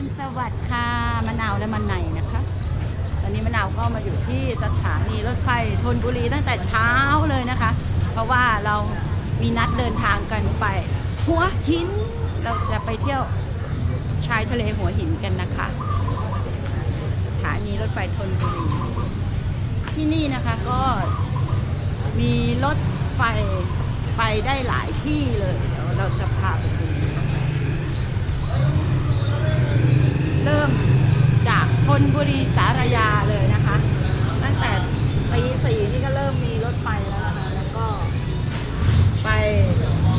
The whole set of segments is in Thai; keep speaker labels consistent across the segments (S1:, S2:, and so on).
S1: รุณสวัสดิ์ค่ะมะนาวและมันในนะคะ ตอนนี้มะนาวก็มาอยู่ที่สถานีรถไฟธนบุรีตั้งแต่เช้าเลยนะคะ เพราะว่าเรามีนัดเดินทางกันไป หัวหินเราจะไปเที่ยวชายทะเลหัวหินกันนะคะ สถานีรถไฟธนบุรีที่นี่นะคะก็มีรถไฟไปได้หลายที่เลยเดี๋ยวเราจะพาไปดู เริ่มจากธนบุรีสารยาเลยนะคะ ตั้งแต่ตีสี่นี่ก็เริ่มมีรถไฟแล้วนะคะแล้วก็ ไป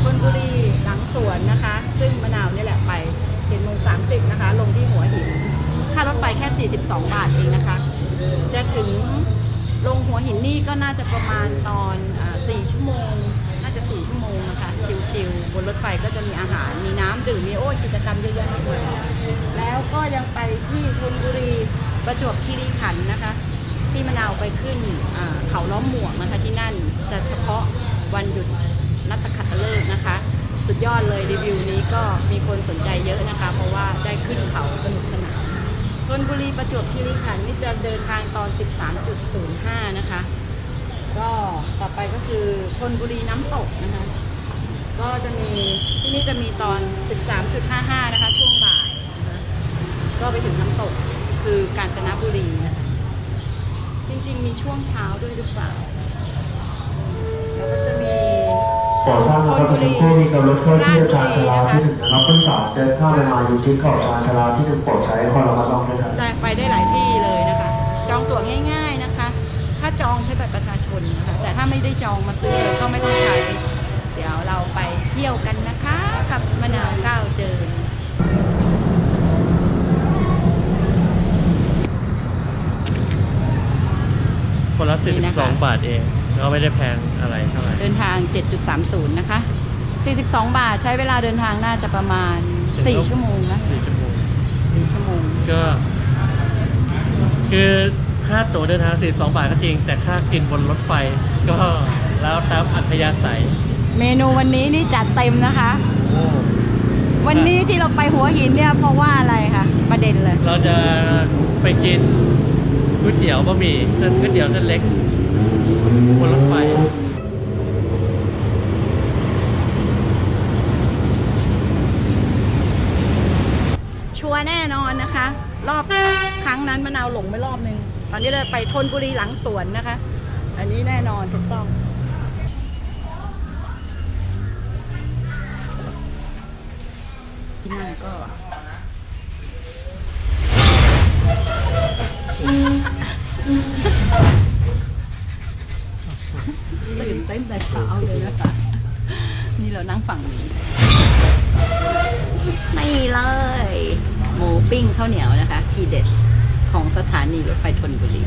S1: ธนบุรีหลังสวนนะคะ ซึ่งมะนาวนี่แหละไปเจ็ดโมงสามสิบนะคะ ลงที่หัวหินค่ารถไฟแค่ 42 บาทเองนะคะ จะถึงลงหัวหินนี่ก็น่าจะประมาณตอนสี่ชั่วโมง ชิลๆบนรถไฟก็จะมีอาหาร มีน้ำดื่ม มีโอ้กิจกรรมเยอะแยะมากมายแล้วก็ยังไปที่ธนบุรีประจวบคีรีขันธ์นะคะ ที่มะนาวไปขึ้นเขาล้อมหมวกนะคะที่นั่นจะเฉพาะวันหยุดนัตขัตฤกษ์นะคะ สุดยอดเลยรีวิวนี้ก็มีคนสนใจเยอะนะคะ เพราะว่าได้ขึ้นเขาสนุกสนานธนบุรีประจวบคีรีขันธ์นี่จะเดินทางตอน 13.05 นะคะ ก็ต่อไปก็คือธนบุรีน้ำตกนะคะ ก็จะมีที่นี่จะมีตอน 13.55 นะคะ ช่วงบ่ายนะคะก็ไปถึงน้ำตกคือกาญจนบุรีนะคะจริงๆ มีช่วงเช้าด้วยหรือเปล่า แล้วก็จะมี
S2: ก่อสร้างนะครับเมื่อสักครู่มีกำหนดเข้าที่ชานชาลาที่หนึ่งนะครับผู้โดยสารเดินข้ามไปมาอยู่ที่ขอบชานชาลาที่หนึ่งโปรดใช้ข้อระมัดระวังด้วยครับ
S1: ได้ไปได้หลายที่เลยนะคะ จองตั๋วง่าย ๆนะคะ ถ้าจองใช้บัตรประชาชนนะคะแต่ถ้าไม่ได้จองมาซื้อเลยก็ไม่ต้องใช้ เดี๋ยวเราไปเที่ยวกันนะคะ กับมะนาวก้าวเจิน
S3: คนละ
S1: นี่นะคะ
S3: 42 บาทเองก็ไม่ได้แพงอะไรเท่าไหร่
S1: เดินทาง 7.30 นะคะ 42 บาทใช้เวลาเดินทางน่าจะประมาณ 4 ชั่วโมงนะ
S3: 4ชั่วโมง
S1: 4ชั่วโมง
S3: ก็ คือค่าตั๋วเดินทาง 42 บาทก็จริง แต่ค่ากินบนรถไฟก็แล้วตามอัธยาศัย
S1: เมนูวันนี้นี่จัดเต็มนะคะ
S3: โอ้
S1: วันนี้ที่เราไปหัวหินเนี่ยเพราะว่าอะไรคะประเด็นเลย
S3: เราจะไปกินก๋วยเตี๋ยวบะหมี่เส้นก๋วยเตี๋ยวเส้นเล็กบนรถไฟ
S1: ชัวร์แน่นอนนะคะ รอบครั้งนั้นมะนาวหลงไปรอบหนึ่งตอนนี้เราไปธนบุรีหลังสวนนะคะ อันนี้แน่นอนถูกต้อง ที่นั่งก็ตื่นเต้นแต่เช้าเลยนะคะนี่เรานั่งฝั่งนี้นี่เลย หมูปิ้งข้าวเหนียวนะคะ ที่เด็ดของสถานีรถไฟธนบุรี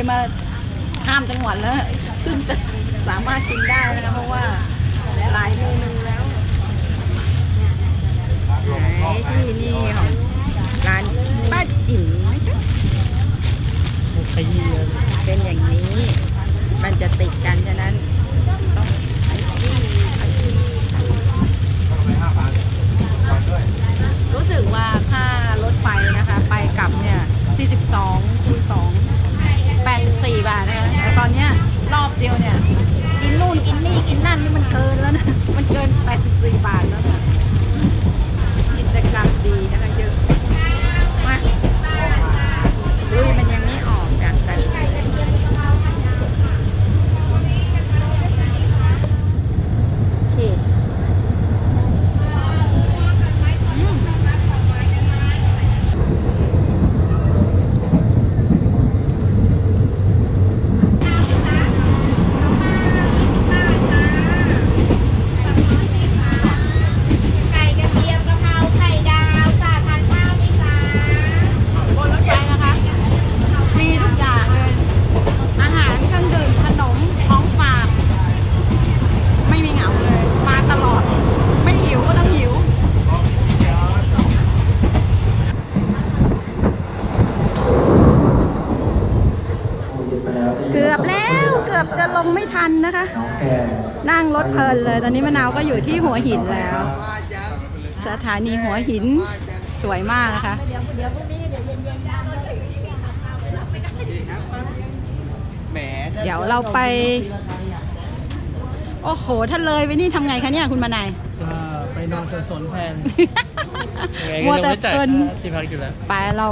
S1: ยมาข้ามจังหวัดแล้วเพิ่งจะสามารถกินได้นะคะเพราะว่าหลายเมนูแล้วไหนที่นี่ของร้านป้าจิ๋มนะคะ
S3: ขยี้เลย
S1: เป็นอย่างนี้ มันจะติดกันฉะนั้นต้องขยี้ขยี้รู้สึกว่าค่ารถไฟนะคะ ไปกลับเนี่ย 42คูณ2 84 บาทนะคะ แต่ตอนเนี้ยรอบเดียวเนี่ย กินนู่นกินนี่กินนั่นนี่มันเกินแล้วนะ มันเกิน 84 บาทแล้วนะกิจกรรมดีนะคะเยอะมาลุยมันยังไม่ออกจากกันโอเคอืม
S4: ไก่กระเทียมกะเพราไข่ดาวจ้าทานข้าวไหมจ๊ะ
S1: บนรถไฟนะคะ มีทุกอย่างเลย อาหารเครื่องดื่มขนมของฝาก ไม่มีเหงาเลย มาตลอด ไม่หิวก็ต้องหิว เกือบแล้ว เกือบจะลงไม่ทันนะคะ
S2: น้องแก
S1: นั่งรถ เพลินเลย ตอนนี้มะนาวก็อยู่ที่หัวหินแล้ว สถานีหัวหินสวยมากนะคะเดี๋ยวเราไป โอ้โห ถ้าเลยไปนี่ทำไงคะเนี่ยคุณมานาย
S3: ก็ไปนอนสนสนแทน
S1: มัวแต่เพลิน
S3: ที่พักอยู่แล้ว
S1: ไปเรา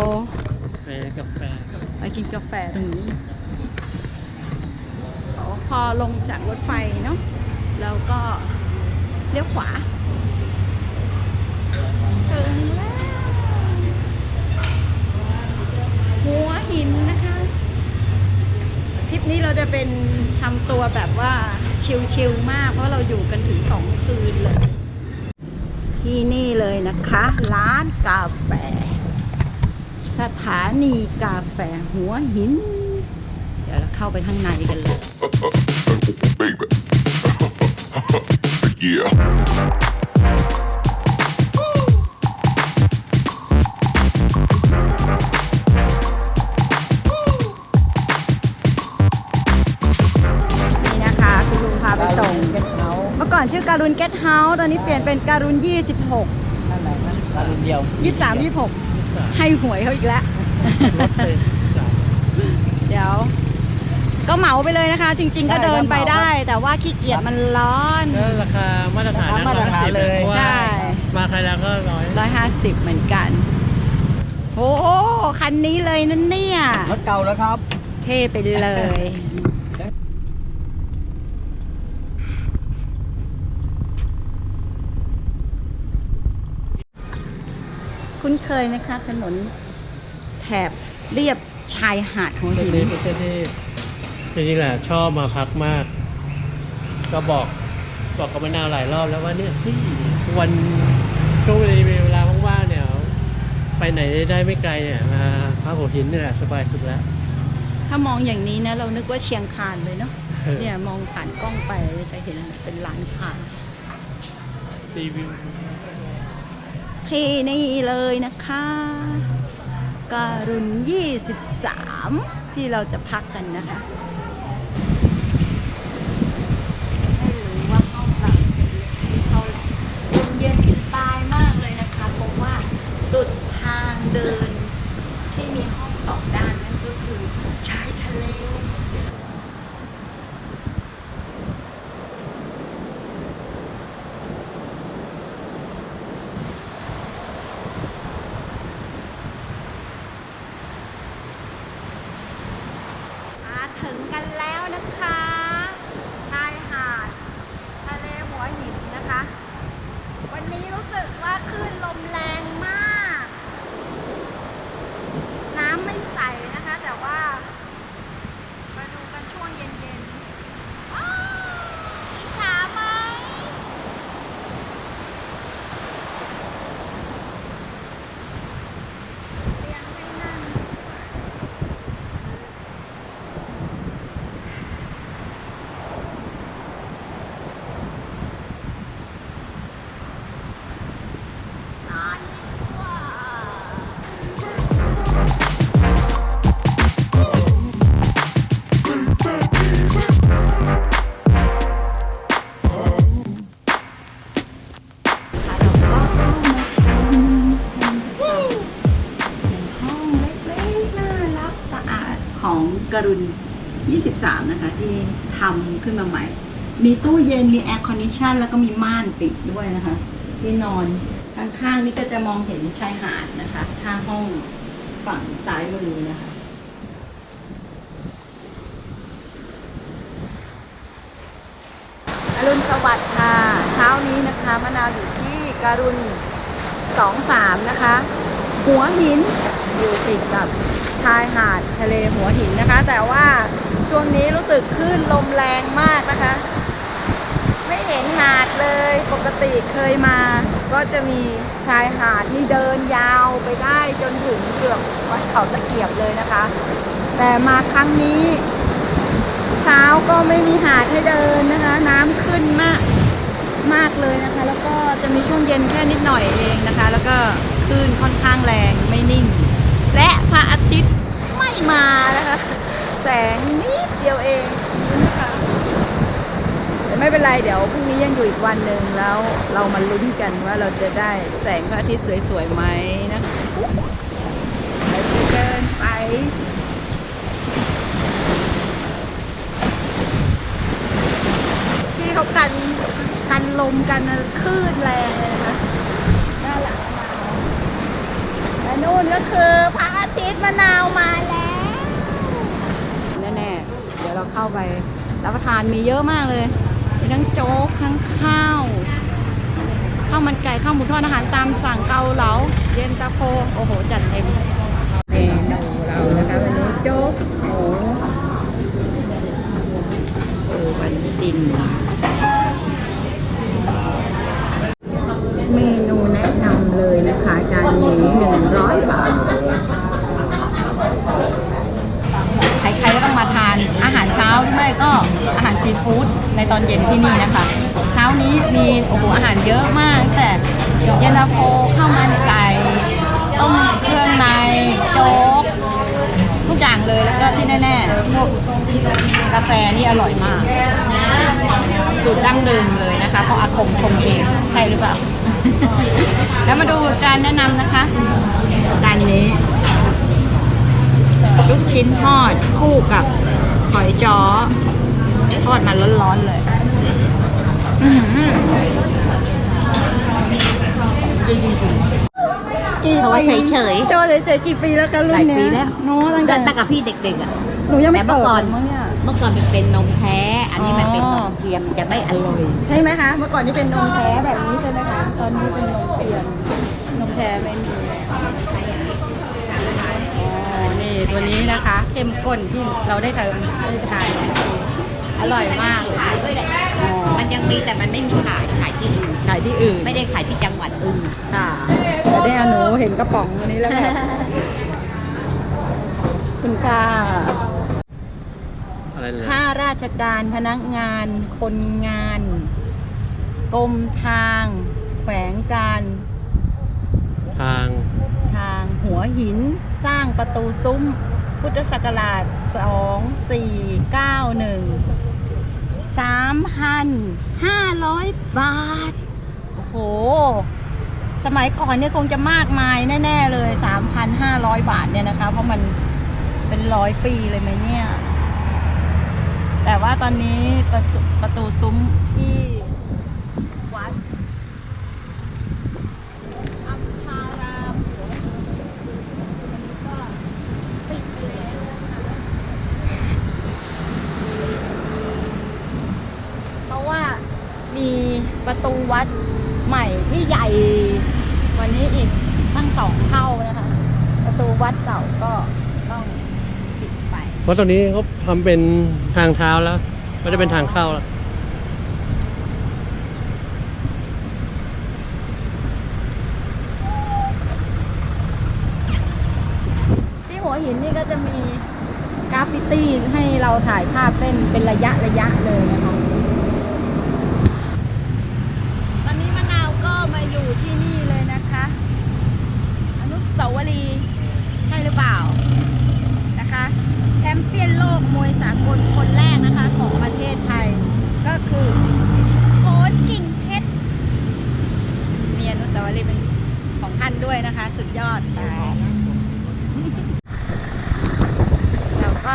S3: ไปกาแฟ
S1: ไปกินกาแฟตรงนี้พอลงจากรถไฟเนาะ แล้วก็เลี้ยวขวาถึงแล้วหัวหินนะคะ ทริปนี้เราจะเป็นทำตัวแบบว่าชิลๆมาก เพราะเราอยู่กันถึงสองคืนเลย ที่นี่เลยนะคะ ร้านกาแฟ สถานีกาแฟหัวหิน เดี๋ยวเราเข้าไปข้างในกันเลย
S5: yeah.
S1: นี่นะคะคุณลุงพาไปส่งเมื่อก่อนชื่อการุณเกตเฮาส์ตอนนี้เปลี่ยนเป็นการุณ 26
S3: นั่นแหละการเดียว
S1: 23 26 ให้หวยเขาอีกแล้ว
S3: รถเลยจ้ะ
S1: เดี๋ยว ก็เหมาไปเลยนะคะ จริง ๆ ก็เดินไปได้ แต่ว่าขี้เกียจมันร้อน
S3: ก็ราคามาตรฐานนะ
S6: มาตรฐานเลย
S3: พระว่
S1: ใช่
S3: มาใครแล้วก็ร้อย
S1: 150เหมือนกันโอ้คันนี้เลยนั่นเนี่ย
S6: รถเก่าแล้วครับ
S1: เท่ไปเลยคุ้นเคยไหมคะถนนแถบเรียบชายหาดหัว
S3: เส้น
S1: หิ
S3: นี้
S1: น
S3: เป็นเส้นที่ จริงๆแหละชอบมาพักมาก ก็บอกบอกกับมะนาวหลายรอบแล้วว่าเนี่ยที่วันช่วงเวลาว่างๆเนี่ย ไปไหนได้ไม่ไกลเนี่ยมาพักหัวหินนี่แหละสบายสุดแล้ว
S1: ถ้ามองอย่างนี้นะ เรานึกว่าเชียงคานเลยเนาะ
S3: เออ
S1: เนี่ยมองผ่านกล้องไปจะเห็นเป็นร้านค้า
S3: ซีวิว
S1: ที่นี่เลยนะคะการุณ 23 ที่เราจะพักกันนะคะ รุณ 23 นะคะ ที่ทำขึ้นมาใหม่ มีตู้เย็นมีแอร์คอนดิชันแล้วก็มีม่านปิดด้วยนะคะ ที่นอนข้างๆนี่ก็จะมองเห็นชายหาดนะคะท่าห้องฝั่งซ้ายมือนะคะอรุณสวัสดิ์ค่ะ เช้านี้นะคะมะนาวอยู่ที่การุณสองสามนะคะ หัวหินอยู่ติดกับ ชายหาดทะเลหัวหินนะคะ แต่ว่าช่วงนี้รู้สึกคลื่นลมแรงมากนะคะ ไม่เห็นหาดเลยปกติเคยมา ก็จะมีชายหาดที่เดินยาวไปได้จนถึงเกือบวัดเขาตะเกียบเลยนะคะ แต่มาครั้งนี้ เช้าก็ไม่มีหาดให้เดินนะคะ น้ำขึ้นมากมากเลยนะคะ แล้วก็จะมีช่วงเย็นแค่นิดหน่อยเองนะคะ แล้วก็คลื่นค่อนข้างแรงไม่นิ่ง และพระอาทิตย์ไม่มานะคะ แสงนิดเดียวเองนะคะแต่ไม่เป็นไรเดี๋ยวพรุ่งนี้ยังอยู่อีกวันหนึ่งแล้วเรามาลุ้นกันว่าเราจะได้แสงพระอาทิตย์สวยๆไหมนะคะเราจะเดินไปที่เขากันกันลมกันคลื่นแรงเลยนะคะน่ารักมากและ นู่นก็คือพระอาทิตย์มะนาวมาแล้ว แน่ๆ เดี๋ยวเราเข้าไปรับประทานมีเยอะมากเลย มีทั้งโจ๊ก ทั้งข้าวข้าวมันไก่ข้าวหมูทอดอาหารตามสั่งเกาเหลา เย็นตาโฟ โอ้โห จัดเต็มเมนูเรานะคะวันนี้โจ๊กหมูเออวันดิน เมนูแนะนำเลยนะ คะจานนี้หนึ่งร้อยบาท ใครๆก็ต้องมาทานอาหารเช้าหรือไม่ก็อาหารซีฟู้ดในตอนเย็นที่นี่นะคะ เช้านี้มีโอ้โหอาหารเยอะมากแต่เย็นตาโฟข้าวมันไก่ต้มเครื่องในโจ๊กทุกอย่างเลยแล้วก็ที่แน่ๆพวกกาแฟนี่อร่อยมาก สูตรดั้งเดิมเลยนะคะเพราะอากงชงเองใช่หรือเปล่า แล้วมาดูจานแนะนำนะคะ จานนี้ ลูกชิ้นทอดคู่กับหอยจ้อ ทอดมาร้อนๆเลยอื้อหือดีจริงๆกี่
S4: โชว์
S1: ปี
S4: เฉยๆ
S1: โชว์เฉยๆกี่ปีแล้วกันรุ่นเนี้ย
S4: หลายปีแล้ว
S1: เน้อะตั้ง
S4: ตั้
S1: แต่
S4: งกับพี่เด็กๆอะ
S1: หนูยังไม่
S4: แต่เมื่
S1: เปิ
S4: อก่อน
S1: ดมั้งเนี่ย
S4: เมื่อก่อนมันเป็นนมแท้ อันนี้มันเป็นนมเทียมจะไม่อร่อย
S1: ใช่ไหมคะ เมื่อก่อนนี่เป็นนมแท้แบบนี้ใช่ไหมคะ ตอนนี้เป็นนมเทียม นมแท้ไม่มีแล้วอ๋อนี่ตัวนี้นะคะ เข้มข้นที่เราได้เติมได้ทานเนี่ยอร่อยมากเลย
S4: ขายด้วยแหละ
S1: อ๋อ
S4: มันยังมีแต่มันไม่มีขายขายที่อื่น
S1: ขายที่อื่น
S4: ไม่ได้ขายที่จังหวัดอื่น
S1: ค่ะแต่ได้หนูเห็นกระป๋องอันนี้แล้วแบบคุณค่า
S3: อะไรนะ
S1: ข้าราชการพนักงาน คนงานกรมทาง แขวงการ
S3: ทาง
S1: ทางหัวหินสร้างประตูซุ้ม พุทธศักราช 2491 3,500 บาท โอ้โห สมัยก่อนเนี่ยคงจะมากมายแน่ ๆ เลย 3,500 บาทเนี่ยนะคะ เพราะมันเป็นร้อยปีเลยไหมเนี่ย แต่ว่าตอนนี้ประประตูซุ้มที่วัดอัมพารามหัวหินวันนี้ก็ปิดไปแล้วนะคะเพราะว่ามีประตูวัดใหม่ที่ใหญ่วันนี้อีกตั้งสองเท่านะคะ ประตูวัดเก่าก็
S3: เพราะตอนนี้เขาทำเป็นทางเท้าแล้วไม่ได้เป็นทางเข้าแล้ว
S1: ที่หัวหินนี่ก็จะมีกราฟฟิตี้ให้เราถ่ายภาพเป็นเป็นระยะระยะเลยนะคะ ตอนนี้มะนาวก็มาอยู่ที่นี่เลยนะคะ อนุสาวรีย์ใช่หรือเปล่านะคะ แชมเปี้ยนโลกมวยสากลคนแรกนะคะ ของประเทศไทย ก็คือโค้ดกิ่งเพชร มีอนุสาวรีย์เป็นของท่านด้วยนะคะ สุดยอดค่ะ เราก็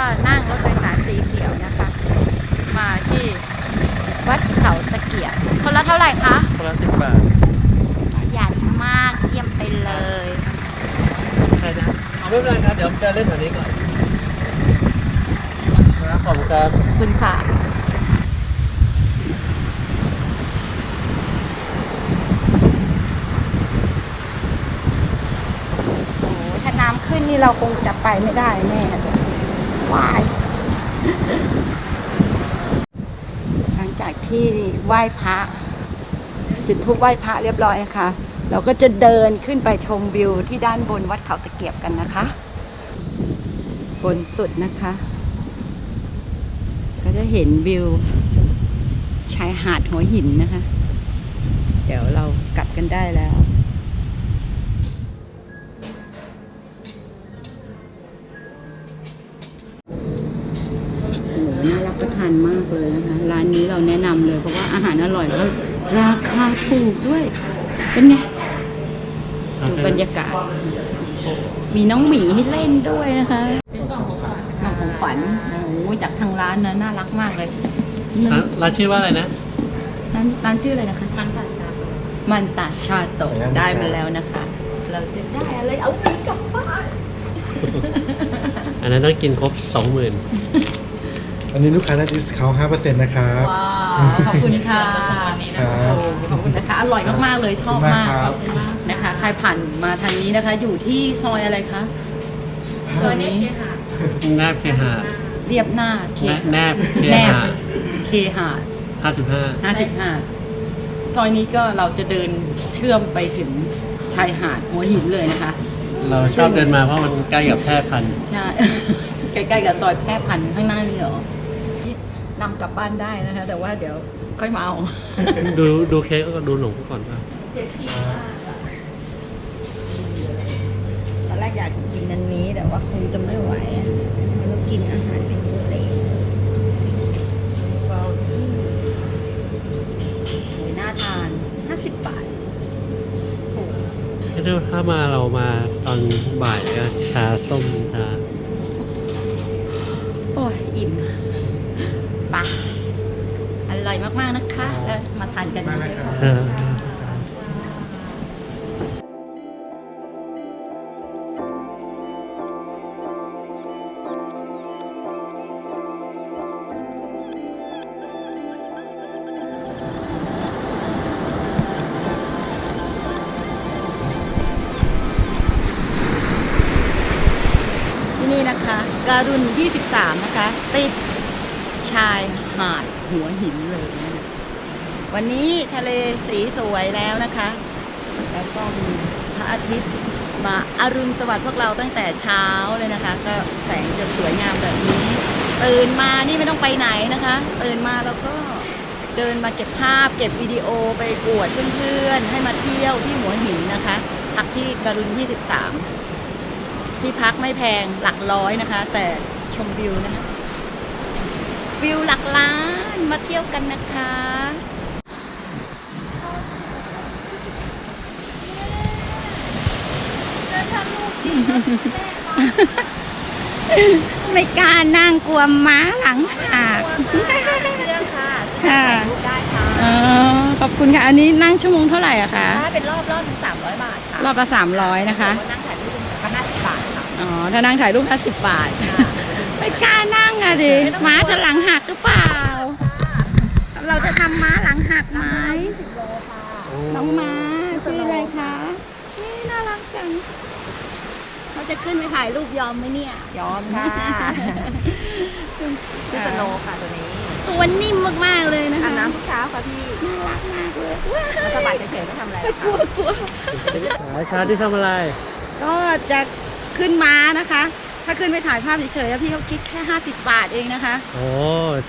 S3: ไม่เป็นไรครับ เดี๋ยวจะเล่นแถวนี้ก่อนครับขอบ คุณค่ะ
S1: โอ้ถ้าน้ำขึ้นนี่เราคงจะไปไม่ได้แน่วาย หลังจากที่ไหว้พระจุดทูปไหว้พระเรียบร้อยนะคะเราก็จะเดินขึ้นไปชมวิวที่ด้านบนวัดเขาตะเกียบกันนะคะ บนสุดนะคะ จะเห็นวิวชายหาดหัวหินนะคะ เดี๋ยวเรากลับกันได้แล้วโหน่ารับประทานมากเลยนะคะ ร้านนี้เราแนะนำเลยเพราะว่าอาหารอร่อยแล้วราคาถูกด้วย เป็นไงดูบรรยากาศ มีน้องหมีให้เล่นด้วยนะคะ ของขวัญโอ้โหจากทางร้านนะน่ารักมากเลย
S3: ร้านร้านชื่อว่าอะไรนะ
S1: ร้านร้านชื่ออะไรนะคะมันตาชาโตมันตาชาโตะได้มาแล้วนะคะ เราจะได้อะไรเอาไปกลับบ้าน
S3: อันนั้นต้องกินครบสองหมื่น
S6: อันนี้ลูกค้าได้ดิสคาวห้าเปอร์เซ็นต์นะครับ
S1: ว้าวขอบคุณค่ะ
S6: ครับ
S1: โอ้ขอบคุณนะคะ อร่อยมาก ๆ เลยชอบมาก
S6: ขอบคุณมากครับ
S1: นะคะ ใครผ่านมาทางนี้นะคะ อยู่ที่ซอยอะไรคะซอยนี้
S3: แนบเคหา
S1: เรียบหน้าเค
S3: แนบเค
S1: แนบ
S3: หา
S1: เคหาด
S3: ห้าสิบห้า
S1: ห้าสิบห้าซอยนี้ก็เราจะเดินเชื่อมไปถึงชายหาดหัวหินเลยนะคะ
S3: เราชอบเดินมาเพราะมันใกล้กับแพร่พันธุ์
S1: ใช่ ใกล้ๆกับซอยแพร่พันธุ์ข้างหน้านี่เหรอนำกลับบ้านได้นะคะ แต่ว่าเดี๋ยวค่อยมาเอา
S3: ดูดูเค้กก็ดูหลวงก่อนป่ะ
S1: ตอนแรก อยากกินอันนี้แต่ว่าคงจะไม่ไหวอะมันต้องกินอาหารเป็นเลยโอ้ยน่าทาน 50 บาทถูก
S3: ถ้าถ้ามาเรามาตอนบ่ายก็ชาส้มชา
S1: โอ้ยอิ่มปะอร่อยมาก ๆ นะคะ แล้วมาทานกันด้วยค่ะ
S3: เติ
S1: ดชายหาดหัวหินเลยนะวันนี้ทะเลสีสวยแล้วนะคะ แล้วก็มีพระอาทิตย์มาอารุณสวัสดิ์พวกเราตั้งแต่เช้าเลยนะคะ ก็แสงจะสวยงามแบบนี้ ตื่นมานี่ไม่ต้องไปไหนนะคะ ตื่นมาแล้วก็เดินมาเก็บภาพ เก็บวิดีโอไปอวดเพื่อนๆ ให้มาเที่ยวที่หัวหินนะคะพักที่การุณ23 ที่พักไม่แพงหลักร้อยนะคะ แต่ชมวิวนะคะ วิวหลักล้านมาเที่ยวกันนะคะ ไม่กล้านั่งกลัวม้าหลังหัก
S4: เรื่องค่ะ
S1: ค่ะ
S4: รูปได้ค่ะ
S1: อ๋อขอบคุณค่ะ อันนี้นั่งชั่วโมงเท่าไหร่อะคะ
S4: ถ้าเป็นรอบรอบถึงสามร้อยบาทค่ะ
S1: รอบละสามร้อยนะคะ
S4: นั่งถ่ายรูปก็น่าสิบบาทค่ะ
S1: อ๋อ ถ้านั่งถ่ายรูปห้าสิบบาท ไม่กล้านั่งอะดิม้าจะหลังหักหรือเปล่า เราจะทำม้าหลังหักไหมน้องม้าชื่ออะไรคะนี่น่ารักจังเขาจะขึ้นไปถ่ายรูปยอมไหมเนี่ย
S4: ยอมค่ะชื่อสโนว์ค่ะตัวนี้
S1: ตัวนิ่มมากๆเลยนะ
S4: อา
S1: คะ
S4: บน้ำทุกเช้าค่ะพี่
S1: น่ารักมากเลย
S4: มาสบายเฉยๆไม่ทำอะไรหรอก
S1: กลัว
S4: ค่ะ
S1: กลัว
S3: สายชาที่ทำอะไร
S1: ก็จะขึ้นม้านะคะ ถ้าขึ้นไปถ่ายภาพเฉยๆพี่เขาคิดแค่ 50 บาทเองนะคะ
S3: โอ้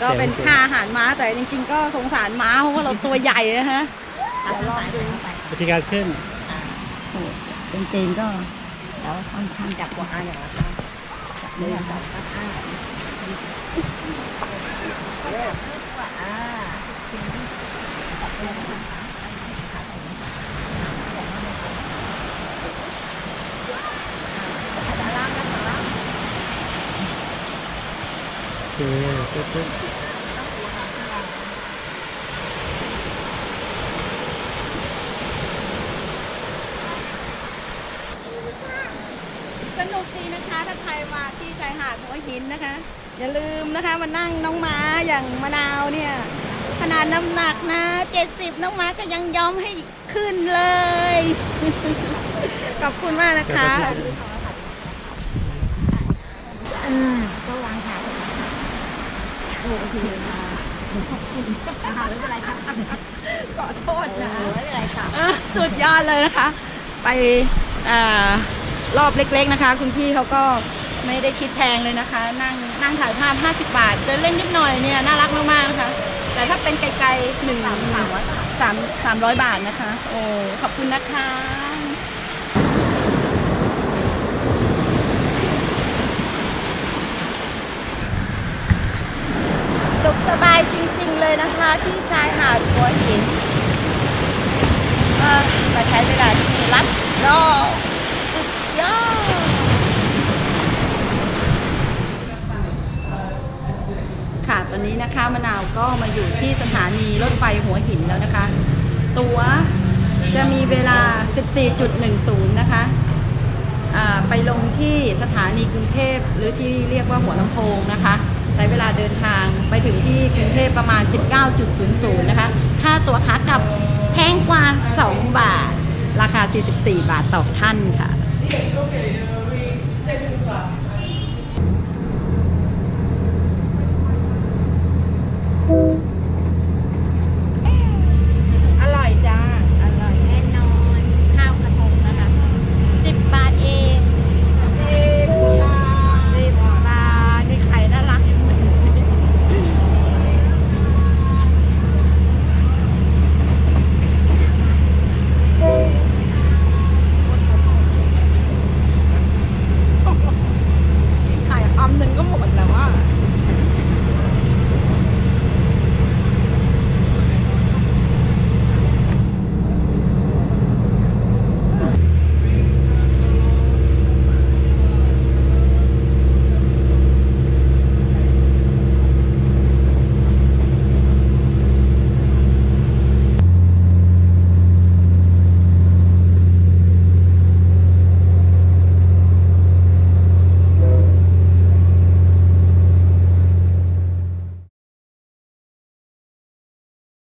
S1: ก็เป็น
S3: จ๋ง
S1: ค่าอาหารม้าแต่จริงๆ ก็สงสารม้าเพราะว่าเราตัวใหญ่นะคะ
S4: เดี๋ยวลองดูไป
S3: วิธีการขึ้น
S1: โอ้จริงๆก็
S4: แล้วค่อนข้างจับกว่าอ่าอย่างละค่ะหนึ่งสองสามอ่า
S3: เต้น
S1: สนุกดีนะคะถ้าใครมาที่ชายหาดหัวหินนะคะ อย่าลืมนะคะมานั่งน้องม้าอย่างมะนาวเนี่ยขนาดน้ำหนักนะ70น้องม้าก็ยังยอมให้ขึ้นเลย ขอบคุณมากนะคะ
S4: อืมก็วางขาโอเคค่ะขอบคุณ ค่ะไม่เป็นไรค่ะ
S1: ขอโทษนะ
S4: ไม่เป็นไรค่ะ
S1: อะสุดยอดเลยนะคะ ไปอารอบเล็กๆนะคะ คุณพี่เขาก็ไม่ได้คิดแพงเลยนะคะ นั่งนั่งถ่ายภาพ 50 บาทเดินเล่นนิดหน่อยเนี่ยน่ารักมากๆนะคะ แต่ถ้าเป็นไกลๆหนึ่งสามสามร้อยบาทสามสามร้อยบาทนะคะ โอ้ขอบคุณนะคะสุขสบายจริง ๆเลยนะคะ ที่ชายหาดหัวหินมาใช้เวลาที่นี่รัดรอสุดยอดค่ะตอนนี้นะคะมะนาวก็มาอยู่ที่สถานีรถไฟหัวหินแล้วนะคะ ตั๋วจะมีเวลา 14.10 นะคะอ่าไปลงที่สถานีกรุงเทพหรือที่เรียกว่าหัวลำโพงนะคะ ใช้เวลาเดินทางไปถึงที่กรุงเทพประมาณ 19.00 นะคะ ค่าตั๋วขากลับแพงกว่า 2 บาท ราคา 44 บาทต่อท่านค่ะ